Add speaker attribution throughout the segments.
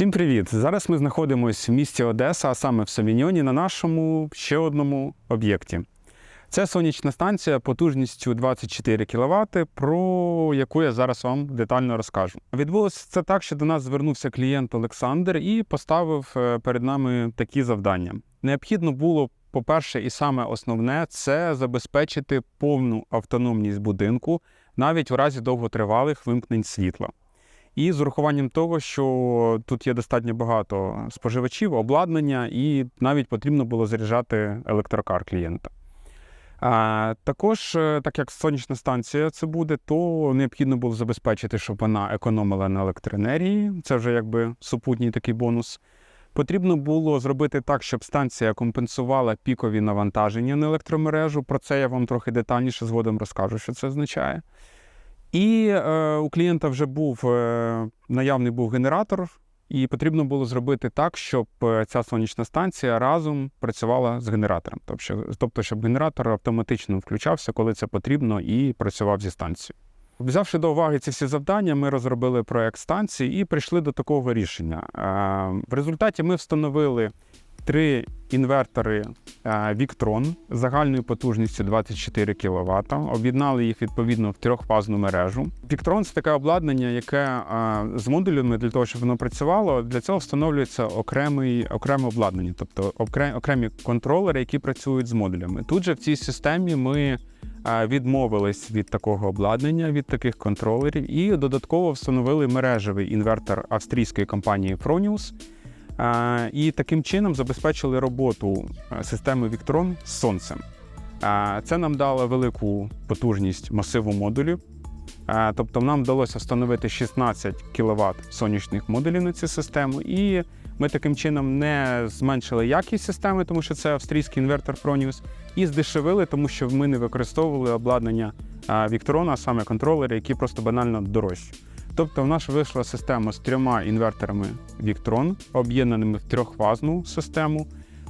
Speaker 1: Всім привіт! Зараз ми знаходимося в місті Одеса, а саме в Совіньоні, на нашому ще одному об'єкті. Це сонячна станція потужністю 24 кВт, про яку я зараз вам детально розкажу. Відбулося це так, що до нас звернувся клієнт Олександр і поставив е, перед нами такі завдання. Необхідно було, по-перше, і саме основне це забезпечити повну автономність будинку навіть у разі довготривалих вимкнень світла. І з урахуванням того, що тут є достатньо багато споживачів, обладнання, і навіть потрібно було заряджати електрокар клієнта. А, також, е, так як сонячна станція це буде, то необхідно було забезпечити, щоб вона економила на електроенергії. Це вже якби супутній такий бонус. Потрібно було зробити так, щоб станція компенсувала пікові навантаження на електромережу. Про це я вам трохи детальніше згодом розкажу, що це означає. І е, у клієнта вже був е, наявний був генератор, і потрібно було зробити так, щоб е, ця сонячна станція разом працювала з генератором. Тобто, тобто, щоб генератор автоматично включався, коли це потрібно, і працював зі станцією. Взявши до уваги ці всі завдання, ми розробили проект станції і прийшли до такого рішення. Е, В результаті ми встановили три інвертори е, Victron загальною потужністю 24 кВт, об'єднали їх відповідно в трьохфазну мережу. Victron – це таке обладнання, яке е, з модулями для того, щоб воно працювало, для цього встановлюється окремий, окреме обладнання, тобто окремі контролери, які працюють з модулями. Тут же в цій системі ми е, відмовились від такого обладнання, від таких контролерів, і додатково встановили мережевий інвертор австрійської компанії Fronius. І таким чином забезпечили роботу е, системи Victron з сонцем. Це нам дало велику потужність масиву модулів. Тобто нам вдалося встановити 16 кВт сонячних модулів на цю систему, і ми таким чином не зменшили якість системи, тому що це австрійський інвертор Fronius, і здешевили, тому що ми не використовували обладнання Victron, а саме контролери, які просто банально дорожчі. Тобто в нас вийшла система з трьома інверторами Victron, об'єднаними в трьохфазну систему,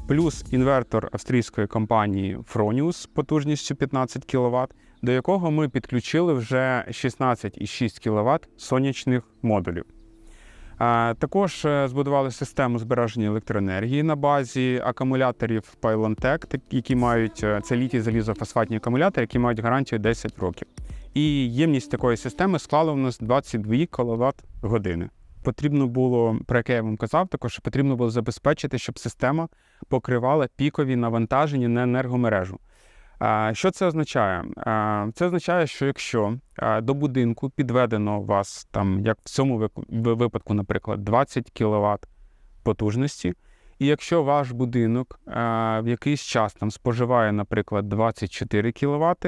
Speaker 1: плюс інвертор австрійської компанії Fronius потужністю 15 кВт, до якого ми підключили вже 16,6 кВт сонячних модулів. Також е, збудували систему збереження електроенергії на базі акумуляторів Pylon-Tech, які мають е, це літій залізофосфатні акумулятори, які мають гарантію 10 років. І ємність такої системи склала у нас 22 кВт години. Потрібно було, про яке я вам казав, також потрібно було забезпечити, щоб система покривала пікові навантаження на енергомережу. Що це означає? Це означає, що якщо до будинку підведено у вас там, як в цьому випадку, наприклад, 20 кВт потужності, і якщо ваш будинок в якийсь час там споживає, наприклад, 24 кВт,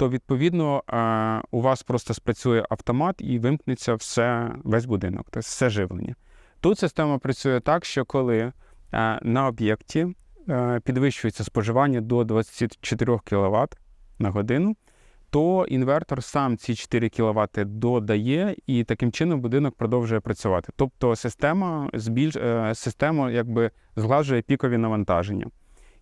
Speaker 1: то відповідно е, у вас просто спрацює автомат і вимкнеться все, весь будинок, тобто все живлення. Тут система працює так, що коли е, на об'єкті е, підвищується споживання до 24 кВт на годину, то інвертор сам ці 4 кВт додає, і таким чином будинок продовжує працювати. Тобто система збільш... система якби зглажує пікові навантаження.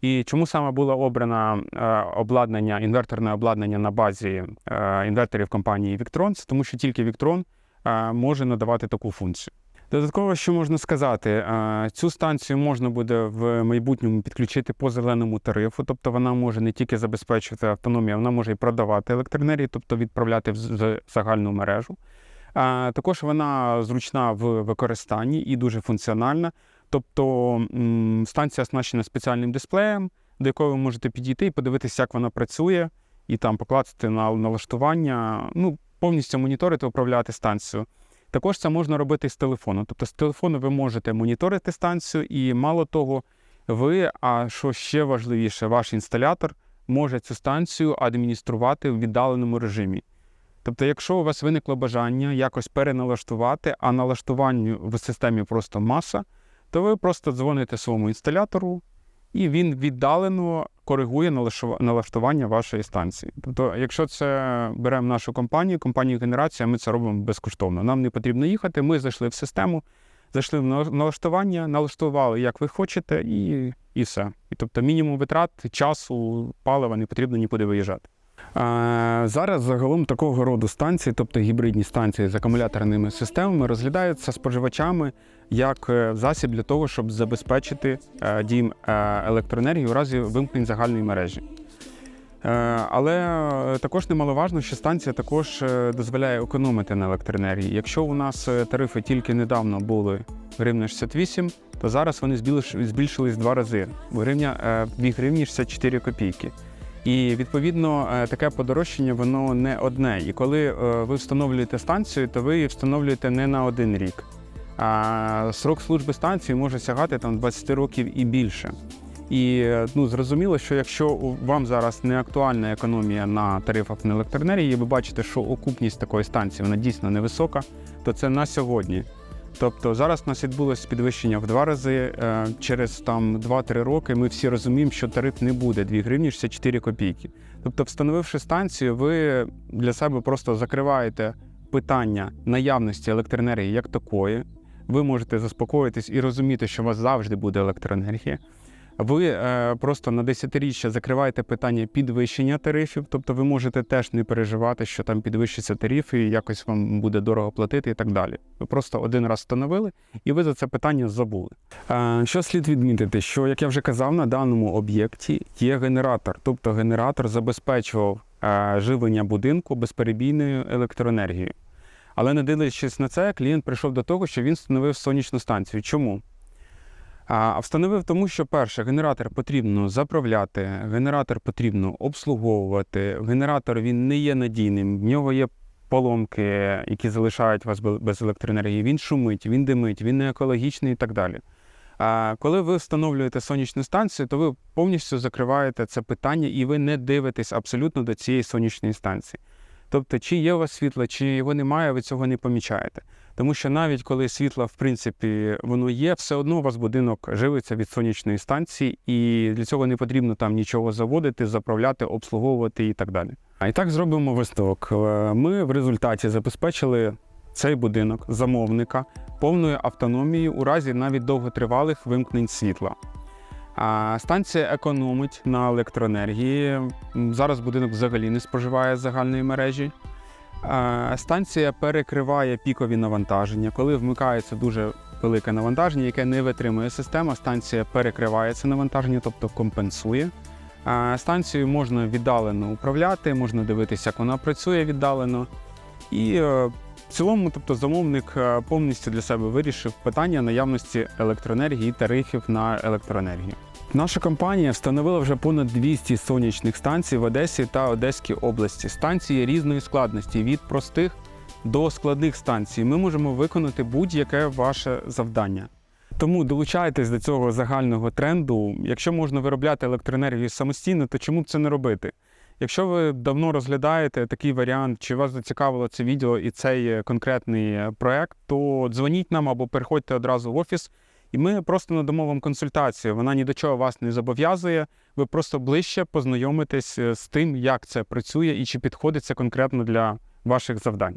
Speaker 1: І чому саме було обрано е, обладнання, інверторне обладнання на базі е, інверторів компанії Victron? Це тому що тільки Victron е, може надавати таку функцію. Додатково, що можна сказати, цю станцію можна буде в майбутньому підключити по зеленому тарифу, тобто вона може не тільки забезпечувати автономію, вона може і продавати електроенергію, тобто відправляти в загальну мережу. Також вона зручна в використанні і дуже функціональна. Тобто станція оснащена спеціальним дисплеєм, до якого ви можете підійти і подивитися, як вона працює, і там покласти на налаштування, ну, повністю моніторити, управляти станцією. Також це можна робити з телефону. Тобто з телефону ви можете моніторити станцію, і мало того, ви, а що ще важливіше, ваш інсталятор може цю станцію адмініструвати в віддаленому режимі. Тобто, якщо у вас виникло бажання якось переналаштувати, а налаштувань в системі просто маса, то ви просто дзвоните своєму інсталятору, і він віддалено коригує налаштува- налаштування вашої станції. Тобто, якщо це беремо нашу компанію, компанію генерація, ми це робимо безкоштовно. Нам не потрібно їхати. Ми зайшли в систему, зайшли в налаштування, налаштували, як ви хочете, і, і все. І тобто мінімум витрат, часу, палива не потрібно нікуди виїжджати. Зараз загалом такого роду станції, тобто гібридні станції з акумуляторними системами, розглядаються споживачами як е, засіб для того, щоб забезпечити е, дім е, електроенергії у разі вимкнень загальної мережі. Але також немаловажно, що станція також дозволяє економити на електроенергії. Якщо у нас тарифи тільки недавно були гривня 68, то зараз вони збільшились два рази. Гривня е, 2 гривні 64 копійки. І відповідно таке подорожчання воно не одне. І коли ви встановлюєте станцію, то ви її встановлюєте не на один рік. Срок служби станції може сягати там 20 років і більше. І ну зрозуміло, що якщо вам зараз не актуальна економія на тарифах на електроенергії, ви бачите, що окупність такої станції вона дійсно невисока, то це на сьогодні. Тобто зараз у нас відбулося підвищення в два рази. е, Через там 2-3 роки ми всі розуміємо, що тариф не буде 2 гривні 64 копійки. Тобто, встановивши станцію, ви для себе просто закриваєте питання наявності електроенергії як такої. Ви можете заспокоїтись і розуміти, що у вас завжди буде електроенергія. Ви е, просто на десятиріччя закриваєте питання підвищення тарифів, тобто ви можете теж не переживати, що там підвищаться тарифи, і якось вам буде дорого платити і так далі. Ви просто один раз встановили, і ви за це питання забули. Е, що слід відмітити, що як я вже казав, на даному об'єкті є генератор, тобто генератор забезпечував е, живлення будинку безперебійною електроенергією. Але не дивлячись на це, клієнт прийшов до того, що він встановив сонячну станцію. Чому? А встановив тому, що перше, генератор потрібно заправляти, генератор потрібно обслуговувати. Генератор він не є надійним, в нього є поломки, які залишають вас без електроенергії. Він шумить, він димить, він не екологічний і так далі. А коли ви встановлюєте сонячну станцію, то ви повністю закриваєте це питання і ви не дивитесь абсолютно до цієї сонячної станції. Тобто, чи є у вас світло, чи його немає, ви цього не помічаєте. Тому що навіть коли світло, в принципі, воно є, все одно у вас будинок живиться від сонячної станції, і для цього не потрібно там нічого заводити, заправляти, обслуговувати і так далі. А і так зробимо висновок. Е, Ми в результаті забезпечили цей будинок замовника повною автономією у разі навіть довготривалих вимкнень світла. Станція економить на електроенергії. Зараз будинок взагалі не споживає загальної мережі. Станція перекриває пікові навантаження. Коли вмикається дуже велике навантаження, яке не витримує система, станція перекриває це навантаження, тобто компенсує. Станцію можна віддалено управляти, можна дивитися, як вона працює віддалено. І е, в цілому, тобто, замовник е, повністю для себе вирішив питання наявності електроенергії тарифів на електроенергію. Наша компанія встановила вже понад 200 сонячних станцій в Одесі та Одеській області. Станції різної складності від простих до складних станцій. Ми можемо виконати будь-яке ваше завдання. Тому долучайтесь до цього загального тренду. Якщо можна виробляти електроенергію самостійно, то чому б це не робити? Якщо ви давно розглядаєте такий варіант, чи вас зацікавило це відео і цей е, конкретний е, проект, то дзвоніть нам або переходьте одразу в офіс, і ми просто надамо вам консультацію. Вона ні до чого вас не зобов'язує. Ви просто ближче познайомитесь е, з тим, як це працює і чи підходить це конкретно для ваших завдань.